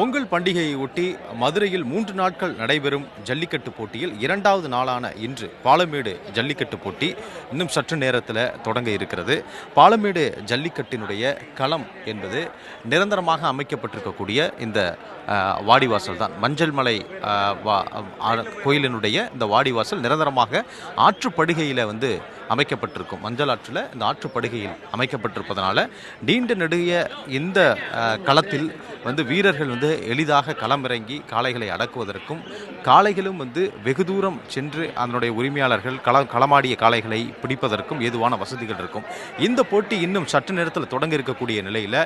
பொங்கல் பண்டிகையை ஒட்டி மதுரையில் மூன்று நாட்கள் நடைபெறும் ஜல்லிக்கட்டு போட்டியில் இரண்டாவது நாளான இன்று பாலமேடு ஜல்லிக்கட்டு போட்டி இன்னும் சற்று நேரத்தில் தொடங்க இருக்கிறது. பாலமேடு ஜல்லிக்கட்டினுடைய களம் என்பது நிரந்தரமாக அமைக்கப்பட்டிருக்கக்கூடிய இந்த வாடிவாசல் தான். மஞ்சள் மலை வா- கோயிலினுடைய இந்த வாடிவாசல் நிரந்தரமாக ஆற்றுப்படுகையில் வந்து அமைக்கப்பட்டிருக்கும். மஞ்சள் ஆற்றில் இந்த ஆற்றுப்படுகையில் அமைக்கப்பட்டிருப்பதனால நீண்ட நெடுகிய இந்த களத்தில் வந்து வீரர்கள் வந்து எளிதாக களமிறங்கி காளைகளை அடக்குவதற்கும் காளைகளும் வந்து வெகு தூரம் சென்று அதனுடைய உரிமையாளர்கள் கள களமாடிய காளைகளை பிடிப்பதற்கும் ஏதுவான வசதிகள் இருக்கும். இந்த போட்டி இன்னும் சற்று நேரத்தில் தொடங்க இருக்கக்கூடிய நிலையில்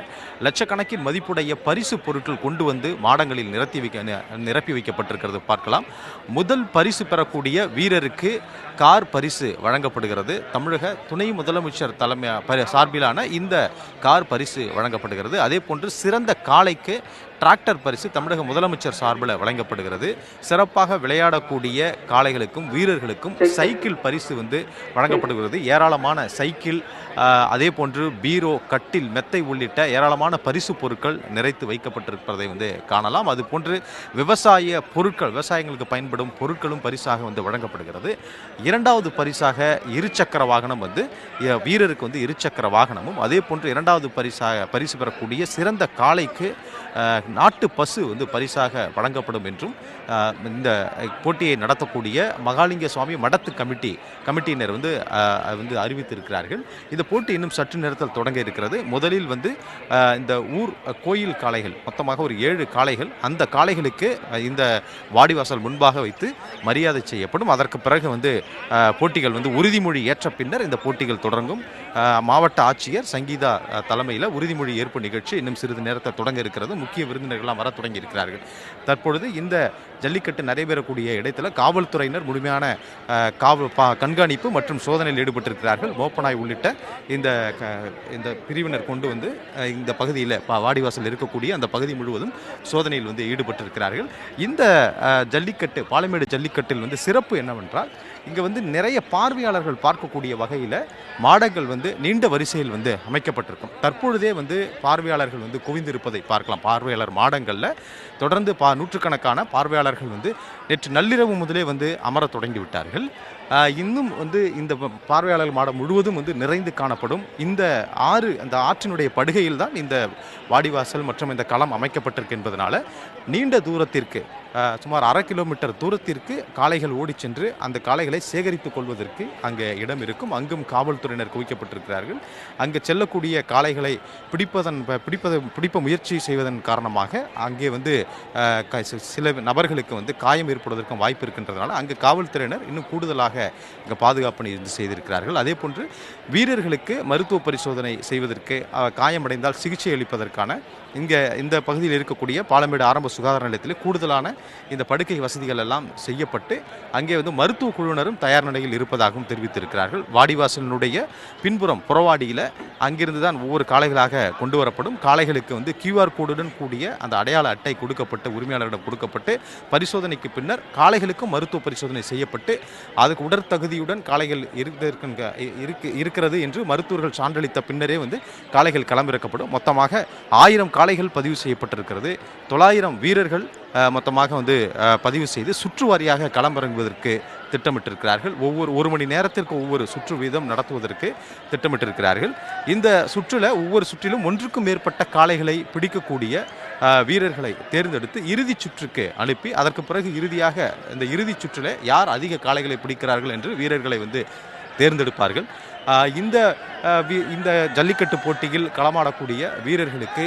லட்சக்கணக்கின் மதிப்புடைய பரிசு பொருட்கள் கொண்டு வந்து மாடங்களில் நிரத்தி வைக்க நிரப்பி வைக்கப்பட்டிருக்கிறது. பார்க்கலாம். முதல் பரிசு பெறக்கூடிய வீரருக்கு கார் பரிசு வழங்கப்படுகிறது. தமிழக துணை முதலமைச்சர் தலைமை சார்பிலான இந்த கார் பரிசு வழங்கப்படுகிறது. அதே போன்று சிறந்த காளைக்கு டிராக்டர் பரிசு தமிழக முதலமைச்சர் சார்பில் வழங்கப்படுகிறது. சிறப்பாக விளையாடக்கூடிய காளைகளுக்கும் வீரர்களுக்கும் சைக்கிள் பரிசு வந்து வழங்கப்படுகிறது. ஏராளமான சைக்கிள் அதே போன்று பீரோ கட்டில் மெத்தை உள்ளிட்ட ஏராளமான பரிசு பொருட்கள் நிறைத்து வைக்கப்பட்டிருப்பதை வந்து காணலாம். அது போன்று விவசாய பொருட்கள் விவசாயங்களுக்கு பயன்படும் பொருட்களும் பரிசாக வந்து வழங்கப்படுகிறது. இரண்டாவது பரிசாக இருசக்கர வாகனம் வந்து வீரருக்கு வந்து இருசக்கர வாகனமும் அதே போன்று இரண்டாவது பரிசாக பரிசு பெறக்கூடிய சிறந்த காளைக்கு நாட்டு பசு வந்து பரிசாக வழங்கப்படும் என்றும் இந்த போட்டியை நடத்தக்கூடிய மகாலிங்க சுவாமி மடத்து கமிட்டி கமிட்டியினர் வந்து வந்து அறிவித்திருக்கிறார்கள். இந்த போட்டி இன்னும் சற்று நேரத்தில் தொடங்க இருக்கிறது. முதலில் வந்து இந்த ஊர் கோயில் காளைகள் மொத்தமாக ஒரு ஏழு காளைகள் அந்த காளைகளுக்கு இந்த வாடிவாசல் முன்பாக வைத்து மரியாதை செய்யப்படும். அதற்கு பிறகு வந்து போட்டிகள் வந்து உறுதிமொழி ஏற்ற பின்னர் இந்த போட்டிகள் தொடங்கும். மாவட்ட ஆட்சியர் சங்கீதா தலைமையில் உறுதிமொழி ஏற்பு நிகழ்ச்சி இன்னும் சிறிது நேரத்தில் தொடங்க இருக்கிறது. முக்கிய விருந்தினர்கள்லாம் வர தொடங்கி இருக்கிறார்கள். தற்பொழுது இந்த ஜல்லிக்கட்டு நடைபெறக்கூடிய இடத்துல காவல்துறையினர் முழுமையான காவல் பா கண்காணிப்பு மற்றும் சோதனையில் ஈடுபட்டிருக்கிறார்கள். மோப்பனாய் உள்ளிட்ட இந்த க- இந்த பிரிவினர் கொண்டு வந்து இந்த பகுதியில் பா- வாடிவாசல் இருக்கக்கூடிய அந்த பகுதி முழுவதும் சோதனையில் வந்து ஈடுபட்டிருக்கிறார்கள். இந்த ஜல்லிக்கட்டு பாலமேடு ஜல்லிக்கட்டில் வந்து சிறப்பு என்னவென்றால் இங்கே வந்து நிறைய பார்வையாளர்கள் பார்க்கக்கூடிய வகையில் மாடங்கள் வந்து நீண்ட வரிசையில் வந்து அமைக்கப்பட்டிருக்கும். தற்பொழுதே வந்து பார்வையாளர்கள் வந்து குவிந்திருப்பதை பார்க்கலாம். பார்வையாளர் மாடங்களில் தொடர்ந்து பா நூற்றுக்கணக்கான பார்வையாளர்கள் வந்து நேற்று நள்ளிரவு முதலே வந்து அமர தொடங்கி விட்டார்கள். இன்னும் வந்து இந்த பார்வையாளர் மாடம் முழுவதும் வந்து நிறைந்து காணப்படும். இந்த ஆறு அந்த ஆற்றினுடைய படுகையில் தான் இந்த வாடிவாசல் மற்றும் இந்த களம் அமைக்கப்பட்டிருக்கு என்பதனால நீண்ட தூரத்திற்கு சுமார் அரை கிலோமீட்டர் தூரத்திற்கு காளைகள் ஓடிச் சென்று அந்த காளைகளை சேகரித்துக் கொள்வதற்கு அங்கே இடம் இருக்கும். அங்கும் காவல்துறையினர் குவிக்கப்பட்டிருக்கிறார்கள். அங்கே செல்லக்கூடிய காளைகளை பிடிப்பதன் பிடிப்பதை பிடிப்ப முயற்சி செய்வதன் காரணமாக அங்கே வந்து சில நபர்களுக்கு வந்து காயம் ஏற்படுவதற்கும் வாய்ப்பு இருக்கின்றதுனால அங்கு காவல்துறையினர் இன்னும் கூடுதலாக இங்கே பாதுகாப்பு இருந்து செய்திருக்கிறார்கள். அதே போன்று வீரர்களுக்கு மருத்துவ பரிசோதனை செய்வதற்கு காயமடைந்தால் சிகிச்சை அளிப்பதற்கான இங்கே இந்த பகுதியில் இருக்கக்கூடிய பாலமேடு ஆரம்ப சுகாதார நிலையத்தில் கூடுதலான இந்த படுக்கை வசதிகள் எல்லாம் செய்யப்பட்டு அங்கே வந்து மருத்துவ குழுவினரும் தயார் நிலையில் இருப்பதாகவும் தெரிவித்திருக்கிறார்கள். வாடிவாசலினுடைய பின்புறம் புறவாடியில் அங்கிருந்து தான் ஒவ்வொரு காளைகளாக கொண்டு வரப்படும். காளைகளுக்கு வந்து கியூஆர் கோடுடன் கூடிய அந்த அடையாள அட்டை கொடுக்கப்பட்டு உரிமையாளரிடம் கொடுக்கப்பட்டு பரிசோதனைக்கு பின்னர் காளைகளுக்கும் மருத்துவ பரிசோதனை செய்யப்பட்டு அதுக்கு உடற்தகுதியுடன் காளைகள் இருக்க இருக்கு இருக்கிறது என்று மருத்துவர்கள் சான்றளித்த பின்னரே வந்து காளைகள் களமிறக்கப்படும். மொத்தமாக ஆயிரம் காளைகள் பதிவு செய்யப்பட்டிருக்கிறது. தொள்ளாயிரம் வீரர்கள் மொத்தமாக வந்து பதிவு செய்து சுற்று வாரியாக களமிறங்குவதற்கு திட்டமிட்டிருக்கிறார்கள். ஒவ்வொரு ஒரு மணி நேரத்திற்கு ஒவ்வொரு சுற்று வீதம் நடத்துவதற்கு திட்டமிட்டிருக்கிறார்கள். இந்த சுற்றில் ஒவ்வொரு சுற்றிலும் ஒன்றுக்கும் மேற்பட்ட காளைகளை பிடிக்கக்கூடிய வீரர்களை தேர்ந்தெடுத்து இறுதிச் சுற்றுக்கு அனுப்பி அதற்கு பிறகு இறுதியாக இந்த இறுதிச் சுற்றில் யார் அதிக காளைகளை பிடிக்கிறார்கள் என்று வீரர்களை வந்து தேர்ந்தெடுப்பார்கள். இந்த இந்த ஜல்லிக்கட்டு போட்டியில் களமாடக்கூடிய வீரர்களுக்கு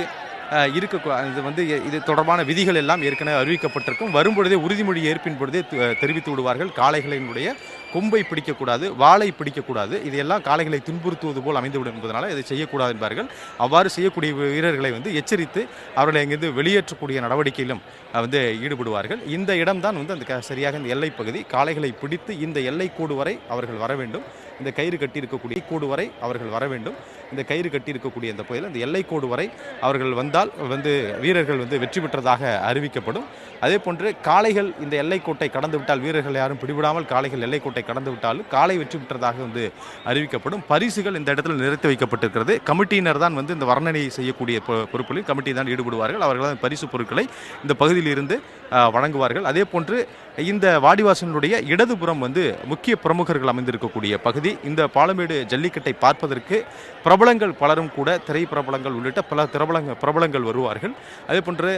இருக்க இது வந்து இது தொடர்பான விதிகள் எல்லாம் ஏற்கனவே அறிவிக்கப்பட்டிருக்கும். வரும்பொழுதே உறுதிமொழி ஏற்பின் பொழுதே தெரிவித்து விடுவார்கள். காளைகளினுடைய கொம்பை பிடிக்கக்கூடாது வாளை பிடிக்கக்கூடாது. இதையெல்லாம் காளைகளை துன்புறுத்துவது போல் அமைந்துவிடும் என்பதனால் இதை செய்யக்கூடாது என்பார்கள். அவ்வாறு செய்யக்கூடிய வீரர்களை வந்து எச்சரித்து அவர்களை இங்கிருந்து வெளியேற்றக்கூடிய நடவடிக்கையிலும் வந்து ஈடுபடுவார்கள். இந்த இடம்தான் வந்து அந்த க- சரியாக இந்த எல்லைப்பகுதி காளைகளை பிடித்து இந்த எல்லைக்கோடு வரை அவர்கள் வர வேண்டும். இந்த கயிறு கட்டி இருக்கக்கூடிய கோடு வரை அவர்கள் வர வேண்டும். இந்த கயிறு கட்டி இருக்கக்கூடிய இந்த பகுதியில் இந்த எல்லைக்கோடு வரை அவர்கள் வந்தால் வந்து வீரர்கள் வந்து வெற்றி பெற்றதாக அறிவிக்கப்படும். அதே போன்று காளைகள் இந்த எல்லைக்கோட்டை கடந்து விட்டால் வீரர்கள் யாரும் பிடிவிடாமல் காளைகள் எல்லைக்கோட்டை கடந்து விட்டாலும் காளை வெற்றி பெற்றதாக வந்து அறிவிக்கப்படும். பரிசுகள் இந்த இடத்துல நிறுத்தி வைக்கப்பட்டிருக்கிறது. கமிட்டியினர் தான் வந்து இந்த வர்ணனை செய்யக்கூடிய பொ- பொறுப்புகளில் கமிட்டி தான் ஈடுபடுவார்கள். அவர்கள் தான் பரிசு பொருட்களை இந்த பகுதியில் இருந்து வழங்குவார்கள். அதே போன்று இந்த வாடிவாசனுடைய இடதுபுறம் வந்து முக்கிய பிரமுகர்கள் அமைந்திருக்கக்கூடிய பகுதி இந்த பாலமேடு ஜல்லிக்கட்டை பார்ப்பதற்கு பிரபலங்கள் பலரும் கூட திரை பிரபலங்கள் உள்ளிட்ட பல பிரபலங்க பிரபலங்கள் வருவார்கள். அதே போன்று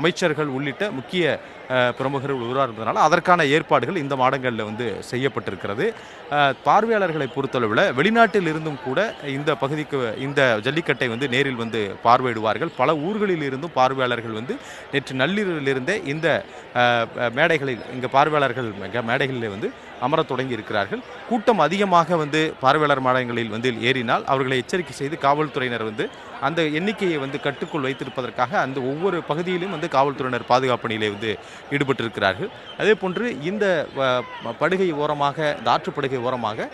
அமைச்சர்கள் உள்ளிட்ட முக்கிய பிரமுகர்கள் பிரமுகர்கள் உருவாகிறதுனால அதற்கான ஏற்பாடுகள் இந்த மாடங்களில் வந்து செய்யப்பட்டிருக்கிறது. பார்வையாளர்களை பொறுத்தளவில் வெளிநாட்டில் இருந்தும் கூட இந்த பகுதிக்கு இந்த ஜல்லிக்கட்டை வந்து நேரில் வந்து பார்வையிடுவார்கள். பல ஊர்களில் இருந்தும் பார்வையாளர்கள் வந்து நேற்று நள்ளிரவிலிருந்தே இந்த மேடைகளில் இங்கே பார்வையாளர்கள் மிக மேடைகளில் வந்து அமரத் தொடங்கி இருக்கிறார்கள் கூட்டம் அதிகமாக வந்து பார்வையாளர் மாடங்களில் வந்து ஏறினால் அவர்களை எச்சரிக்கை செய்து காவல்துறையினர் வந்து அந்த எண்ணிக்கையை வந்து கட்டுக்குள் வைத்திருப்பதற்காக அந்த ஒவ்வொரு பகுதியிலும் வந்து காவல்துறையினர் பாதுகாப்பு பணியிலே வந்து ஈடுபட்டிருக்கிறார்கள். அதே போன்று இந்த படுகை ஓரமாக இந்த ஆற்றுப்படுகை ஓரமாக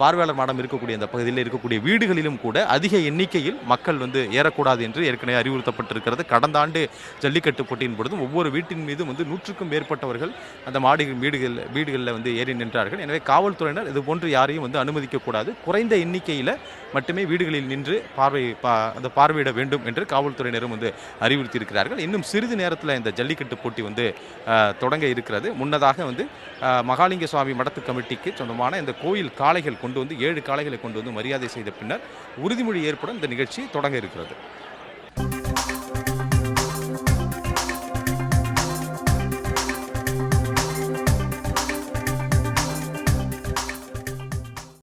பார்வையாளர் மாடம் இருக்கக்கூடிய அந்த பகுதியில் இருக்கக்கூடிய வீடுகளிலும் கூட அதிக எண்ணிக்கையில் மக்கள் வந்து ஏறக்கூடாது என்று ஏற்கனவே அறிவுறுத்தப்பட்டிருக்கிறது. கடந்த ஆண்டு ஜல்லிக்கட்டு போட்டியின் பொழுதும் ஒவ்வொரு வீட்டின் மீதும் வந்து நூற்றுக்கும் மேற்பட்டவர்கள் அந்த மாடுகள் வீடுகள் வீடுகளில் வந்து ஏறி நின்றார்கள். எனவே காவல்துறையினர் இது போன்று யாரையும் வந்து அனுமதிக்கக்கூடாது. குறைந்த எண்ணிக்கையில் மட்டுமே வீடுகளில் நின்று பார்வை பா அந்த பார்வையிட வேண்டும் என்று காவல்துறையினரும் வந்து அறிவுறுத்தியிருக்கிறார்கள். இன்னும் சிறிது நேரத்தில் இந்த ஜல்லிக்கட்டு போட்டி வந்து தொடங்க இருக்கிறது. முன்னதாக வந்து மகாலிங்க சுவாமி மடத்து கமிட்டிக்கு சொந்தமான இந்த கோயில் காளைகள் கொண்டு வந்து ஏழு காளைகளை கொண்டு வந்து மரியாதை செய்த பின்னர் உறுதிமொழி ஏற்படும் இந்த நிகழ்ச்சி தொடங்க இருக்கிறது.